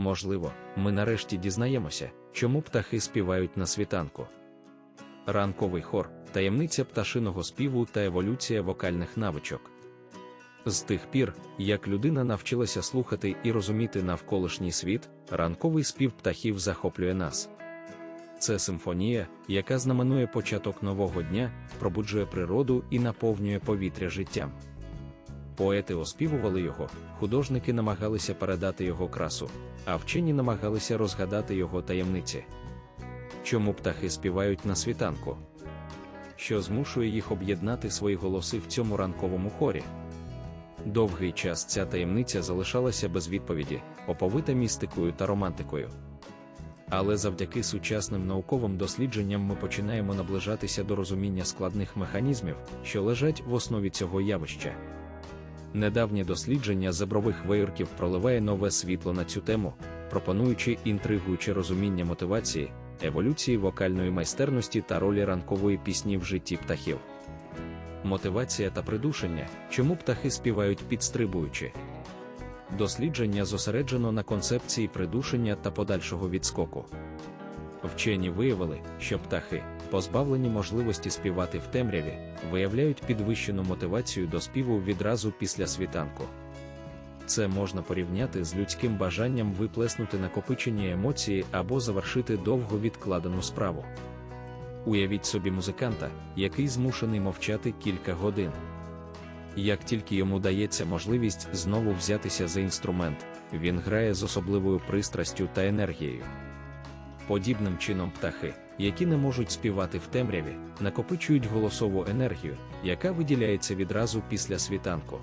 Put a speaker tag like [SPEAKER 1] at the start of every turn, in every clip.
[SPEAKER 1] можливо, ми нарешті дізнаємося, чому птахи співають на світанку. Ранковий хор таємниця пташиного співу та еволюція вокальних навичок. З тих пір, як людина навчилася слухати і розуміти навколишній світ, ранковий спів птахів захоплює нас. Це симфонія, яка знаменує початок нового дня, пробуджує природу і наповнює повітря життям. Поети оспівували його, художники намагалися передати його красу, а вчені намагалися розгадати його таємниці. Чому птахи співають на світанку? Що змушує їх об'єднати свої голоси в цьому ранковому хорі? Довгий час ця таємниця залишалася без відповіді, оповита містикою та романтикою. Але завдяки сучасним науковим дослідженням ми починаємо наближатися до розуміння складних механізмів, що лежать в основі цього явища. Недавнє дослідження зебрових вейорків проливає нове світло на цю тему, пропонуючи інтригуюче розуміння мотивації, еволюції вокальної майстерності та ролі ранкової пісні в житті птахів. Мотивація та придушення, чому птахи співають підстрибуючи. Дослідження зосереджено на концепції придушення та подальшого відскоку. Вчені виявили, що птахи, позбавлені можливості співати в темряві, виявляють підвищену мотивацію до співу відразу після світанку. Це можна порівняти з людським бажанням виплеснути накопичені емоції або завершити довго відкладену справу. Уявіть собі музиканта, який змушений мовчати кілька годин. Як тільки йому дається можливість знову взятися за інструмент, він грає з особливою пристрастю та енергією. Подібним чином птахи, які не можуть співати в темряві, накопичують голосову енергію, яка виділяється відразу після світанку.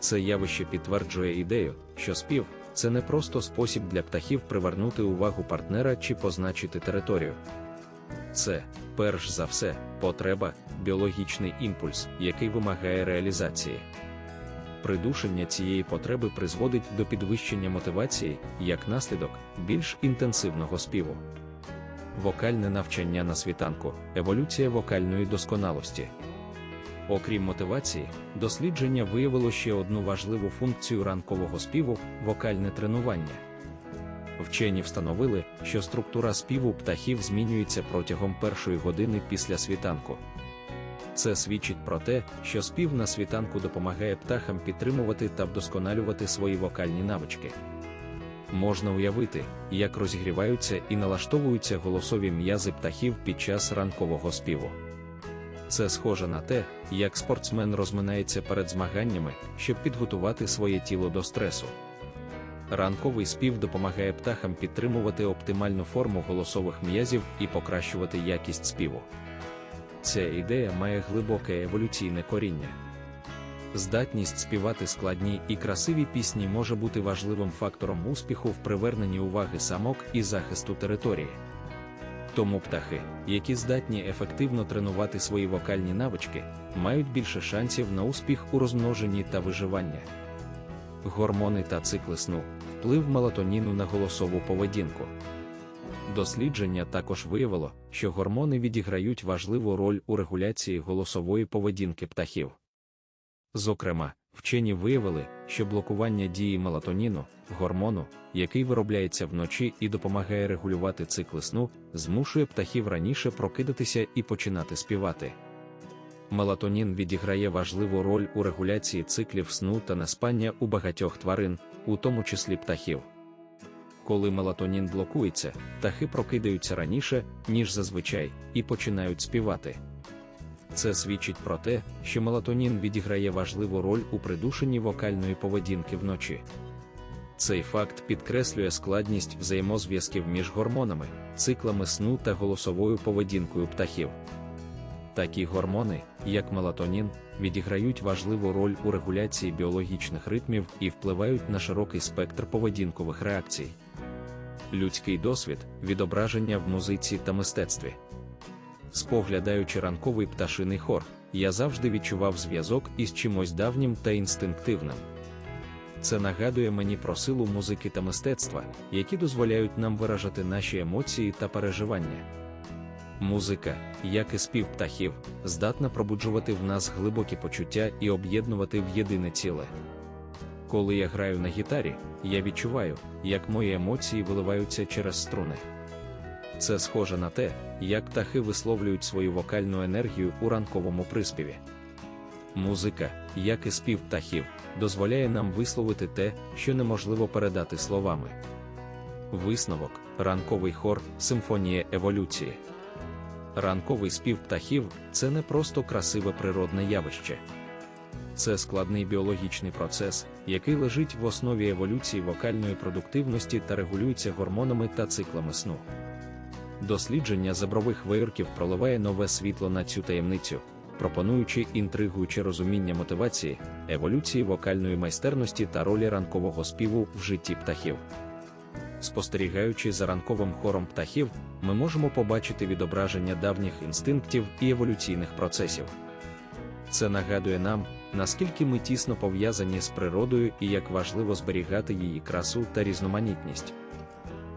[SPEAKER 1] Це явище підтверджує ідею, що спів це не просто спосіб для птахів привернути увагу партнера чи позначити територію. Це, перш за все, потреба, біологічний імпульс, який вимагає реалізації. Придушення цієї потреби призводить до підвищення мотивації, як наслідок, більш інтенсивного співу. Вокальне навчання на світанку, еволюція вокальної досконалості. Окрім мотивації, дослідження виявило ще одну важливу функцію ранкового співу вокальне тренування. Вчені встановили, що структура співу птахів змінюється протягом першої години після світанку. Це свідчить про те, що спів на світанку допомагає птахам підтримувати та вдосконалювати свої вокальні навички. Можна уявити, як розігріваються і налаштовуються голосові м'язи птахів під час ранкового співу. Це схоже на те, як спортсмен розминається перед змаганнями, щоб підготувати своє тіло до стресу. Ранковий спів допомагає птахам підтримувати оптимальну форму голосових м'язів і покращувати якість співу. Ця ідея має глибоке еволюційне коріння. Здатність співати складні і красиві пісні може бути важливим фактором успіху в приверненні уваги самок і захисту території. Тому птахи, які здатні ефективно тренувати свої вокальні навички, мають більше шансів на успіх у розмноженні та виживання. Гормони та цикли сну, вплив мелатоніну на голосову поведінку. Дослідження також виявило, що гормони відіграють важливу роль у регуляції голосової поведінки птахів. Зокрема, вчені виявили, що блокування дії мелатоніну, гормону, який виробляється вночі і допомагає регулювати цикли сну, змушує птахів раніше прокидатися і починати співати. Мелатонін відіграє важливу роль у регуляції циклів сну та неспання у багатьох тварин, у тому числі птахів. Коли мелатонін блокується, птахи прокидаються раніше, ніж зазвичай, і починають співати. Це свідчить про те, що мелатонін відіграє важливу роль у придушенні вокальної поведінки вночі. Цей факт підкреслює складність взаємозв'язків між гормонами, циклами сну та голосовою поведінкою птахів. Такі гормони, як мелатонін, відіграють важливу роль у регуляції біологічних ритмів і впливають на широкий спектр поведінкових реакцій. Людський досвід відображення в музиці та мистецтві. Споглядаючи ранковий пташиний хор, я завжди відчував зв'язок із чимось давнім та інстинктивним. Це нагадує мені про силу музики та мистецтва, які дозволяють нам виражати наші емоції та переживання. Музика, як і спів птахів, здатна пробуджувати в нас глибокі почуття і об'єднувати в єдине ціле. Коли я граю на гітарі, я відчуваю, як мої емоції виливаються через струни. Це схоже на те, як птахи висловлюють свою вокальну енергію у ранковому приспіві. Музика, як і спів птахів, дозволяє нам висловити те, що неможливо передати словами. Висновок, ранковий хор, симфонія еволюції. Ранковий спів птахів це не просто красиве природне явище. Це складний біологічний процес, який лежить в основі еволюції вокальної продуктивності та регулюється гормонами та циклами сну. Дослідження забрових вирків проливає нове світло на цю таємницю, пропонуючи інтригуюче розуміння мотивації, еволюції вокальної майстерності та ролі ранкового співу в житті птахів. Спостерігаючи за ранковим хором птахів, ми можемо побачити відображення давніх інстинктів і еволюційних процесів. Це нагадує нам, наскільки ми тісно пов'язані з природою і як важливо зберігати її красу та різноманітність.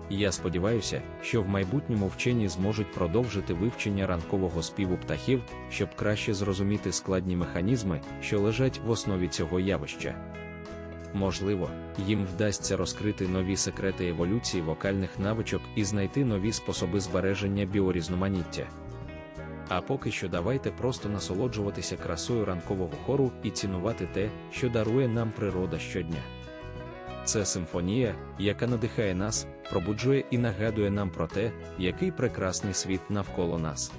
[SPEAKER 1] Я сподіваюся, що в майбутньому вчені зможуть продовжити вивчення ранкового співу птахів, щоб краще зрозуміти складні механізми, що лежать в основі цього явища. Можливо, їм вдасться розкрити нові секрети еволюції вокальних навичок і знайти нові способи збереження біорізноманіття. А поки що давайте просто насолоджуватися красою ранкового хору і цінувати те, що дарує нам природа щодня. Це симфонія, яка надихає нас, пробуджує і нагадує нам про те, який прекрасний світ навколо нас.